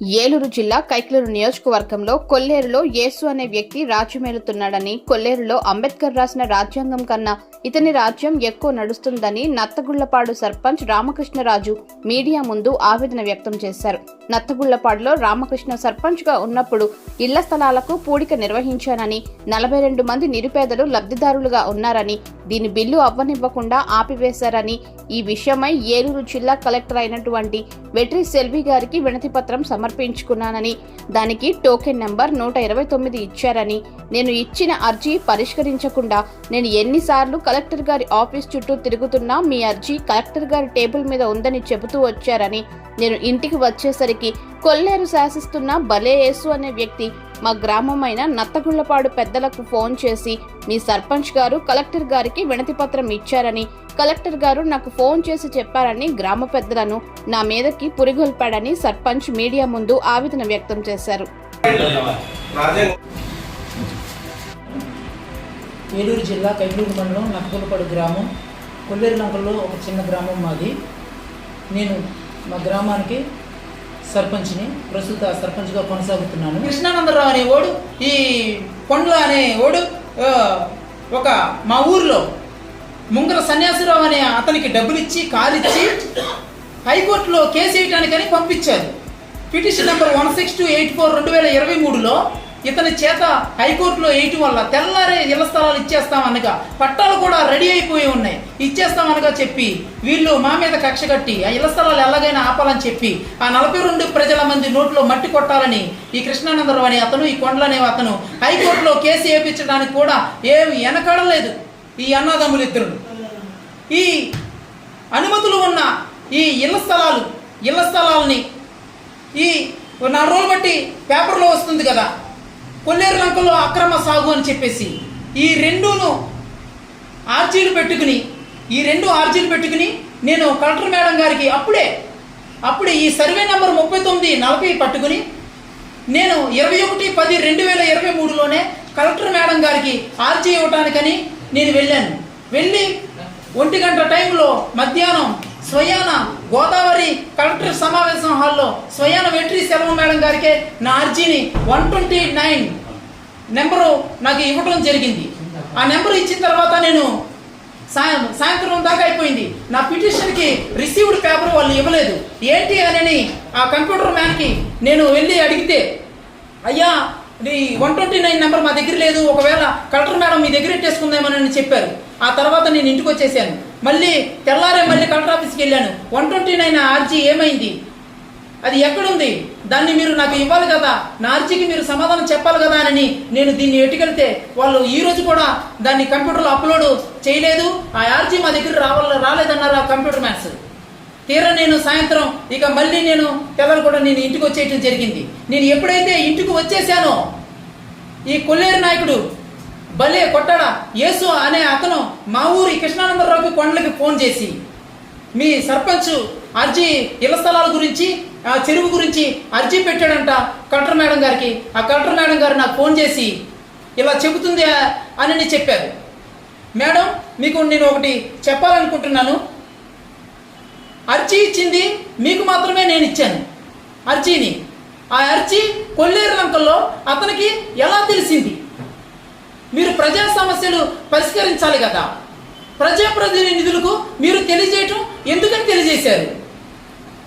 ఏలూరు జిల్లా కైక్లూరు నియోజకవర్గంలో కొల్లేరులో యేసు అనే వ్యక్తి రాజ్యమేలుతున్నాడని కొల్లేరులో అంబేద్కర్ రాసిన రాజ్యాంగం కన్నా ఇతని రాజ్యం ఎక్కువ నడుస్తుందని నత్తగుళ్ళపాడు సర్పంచ్ రామకృష్ణరాజు మీడియా ముందు ఆవేదన వ్యక్తం చేశారు. నత్తగుళ్ళపాడులో రామకృష్ణ సర్పంచ్గా ఉన్నప్పుడు ఇళ్ళ స్థలాలకు పూడిక నిర్వహించానని నలభై రెండు మంది నిరుపేదలు లబ్ధిదారులుగా ఉన్నారని దీని బిల్లు అవ్వనివ్వకుండా ఆపివేశారని ఈ విషయమై ఏలూరు జిల్లా కలెక్టర్ అయినటువంటి వెట్రి సెల్వి గారికి వినతి పత్రం సమర్పించుకున్నానని దానికి టోకెన్ నెంబర్ నూట ఇరవై తొమ్మిది ఇచ్చారని నేను ఇచ్చిన అర్జీ పరిష్కరించకుండా నేను ఎన్నిసార్లు కలెక్టర్ గారి ఆఫీస్ చుట్టూ తిరుగుతున్నా మీ అర్జీ కలెక్టర్ గారి టేబుల్ మీద ఉందని చెబుతూ వచ్చారని నేను ఇంటికి వచ్చేసరికి కొల్లేరు శాసిస్తున్న బలే యేసు అనే వ్యక్తి మా గ్రామమైన నత్తగుళ్ళపాడు పెద్దలకు ఫోన్ చేసి మీ సర్పంచ్ గారు కలెక్టర్ గారికి వినతి పత్రం ఇచ్చారని కలెక్టర్ గారు నాకు ఫోన్ చేసి చెప్పారని గ్రామ పెద్దలను నా మీదకి పురిగొల్పాడని సర్పంచ్ మీడియా ముందు ఆవేదన వ్యక్తం చేశారు. ఏలూరు జిల్లా కైలూరు మండలం నక్కలపాడు గ్రామం. కొల్లేరులంకల్లో ఒక చిన్న గ్రామం మాది. నేను మా గ్రామానికి సర్పంచ్ని ప్రస్తుత సర్పంచ్గా కొనసాగుతున్నాను. కృష్ణానందరావు అనే ఓడు ఈ కొండల అనే ఓడు ఒక మా ఊర్లో ముంగర సన్యాసరావు అనే అతనికి డబ్బులిచ్చి కాలిచ్చి హైకోర్టులో కేసు వేయటానికని పంపించారు. Petition number one six two eight four రెండు వేల ఇరవై మూడులో ఇతని చేత హైకోర్టులో వేయటం వల్ల తెల్లారే ఇళ్ళ స్థలాలు ఇచ్చేస్తామనగా పట్టాలు కూడా రెడీ అయిపోయి ఉన్నాయి. ఇచ్చేస్తామనగా చెప్పి వీళ్ళు మా మీద కక్ష కట్టి ఆ ఇళ్ళ స్థలాలు ఎలాగైనా ఆపాలని చెప్పి ఆ నలభై రెండు ప్రజల మంది నోట్లో మట్టి కొట్టాలని ఈ కృష్ణానందరావు అనే అతను ఈ కొండలనే అతను హైకోర్టులో కేసు వేయించడానికి కూడా ఏమి వెనకడలేదు ఈ అన్నదమ్ములు ఇద్దరు. ఈ అనుమతులు ఉన్న ఈ ఇళ్ళ స్థలాలు ఇళ్ళ స్థలాలని ఈ నాలుగు రోజులు బట్టి పేపర్లో వస్తుంది కదా. కొల్లేరు లంకలో అక్రమ సాగు అని చెప్పేసి ఈ రెండును ఆర్జీలు పెట్టుకుని ఈ రెండు ఆర్జీలు పెట్టుకుని నేను కలెక్టర్ మేడం గారికి అప్పుడే అప్పుడే ఈ సర్వే నెంబర్ ముప్పై తొమ్మిది నలభై పట్టుకుని నేను ఇరవై ఒకటి పది రెండు వేల ఇరవై మూడులోనే కలెక్టర్ మేడం గారికి ఆర్జీ ఇవ్వటానికని నేను వెళ్ళాను. వెళ్ళి ఒంటి గంట టైంలో మధ్యాహ్నం స్వయాన గోదావరి కలెక్టర్ సమావేశం హాల్లో స్వయాన వెట్రి సెలవు మేడం గారికే నా అర్జీని వన్ ట్వంటీ నైన్ నెంబరు నాకు ఇవ్వడం జరిగింది. ఆ నెంబర్ ఇచ్చిన తర్వాత నేను సాయం సాయంత్రం దాకా అయిపోయింది. నా పిటిషన్కి రిసీవ్డ్ పేపర్ వాళ్ళు ఇవ్వలేదు. ఏంటి అని ఆ కంప్యూటర్ మ్యాన్కి నేను వెళ్ళి అడిగితే అయ్యా ఈ వన్ ట్వంటీ నైన్ నెంబర్ మా దగ్గర లేదు. ఒకవేళ కలెక్టర్ మేడం మీ దగ్గర ఎట్టేసుకుందామని చెప్పారు. ఆ తర్వాత నేను ఇంటికి వచ్చేసాను. మళ్ళీ తెల్లారే మళ్ళీ కలెక్టర్ ఆఫీస్కి వెళ్ళాను. వన్ ట్వంటీ నైన్ ఆర్జీ ఏమైంది? అది ఎక్కడుంది? దాన్ని మీరు నాకు ఇవ్వాలి కదా. నా అర్జీకి మీరు సమాధానం చెప్పాలి కదా అని నేను దీన్ని ఎటుకెళ్తే వాళ్ళు ఈ రోజు కూడా దాన్ని కంప్యూటర్లో అప్లోడ్ చేయలేదు. ఆ ఆర్జీ మా దగ్గర రావాల రాలేదన్నారు ఆ కంప్యూటర్ మ్యాథ్స్ తీరా నేను సాయంత్రం ఇక మళ్ళీ నేను పిల్లలు కూడా నేను ఇంటికి వచ్చేయటం జరిగింది. నేను ఎప్పుడైతే ఇంటికి వచ్చేసానో ఈ కొల్లేరు నాయకుడు భలే కొట్టాడా. యేసు అనే అతను మా ఊరి కృష్ణానందరావుకి కొండలకి ఫోన్ చేసి మీ సర్పంచ్ అర్జీ ఇళ్ళ స్థలాల గురించి ఆ చెరువు గురించి అర్జీ పెట్టాడంట కలెక్టర్ మేడం గారికి. ఆ కలెక్టర్ మేడం గారు నాకు ఫోన్ చేసి ఇలా చెబుతుంది అని చెప్పారు. మేడం మీకు నేను ఒకటి చెప్పాలనుకుంటున్నాను. అర్జీ ఇచ్చింది మీకు మాత్రమే నేను ఇచ్చాను. అర్జీని. ఆ అర్జీ కొల్లేరు లంకల్లో అతనికి ఎలా తెలిసింది? మీరు ప్రజా సమస్యలు పరిష్కరించాలి కదా. ప్రజాప్రతినిధులకు మీరు తెలియజేయటం ఎందుకని తెలియజేశారు?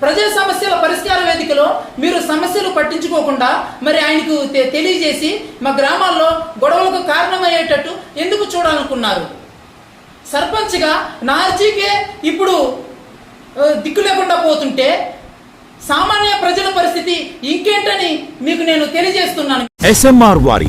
ప్రజా సమస్యల పరిష్కార వేదికలో మీరు సమస్యలు పట్టించుకోకుండా మరి ఆయనకు తె- తెలియజేసి మా గ్రామాల్లో గొడవలకు కారణమయ్యేటట్టు ఎందుకు చూడాలనుకున్నారు? సర్పంచ్గా నార్జీకే ఇప్పుడు దిక్కు లేకుండా పోతుంటే సామాన్య ప్రజల పరిస్థితి ఇంకేంటని మీకు నేను తెలియజేస్తున్నాను. ఎస్ఎంఆర్ వారి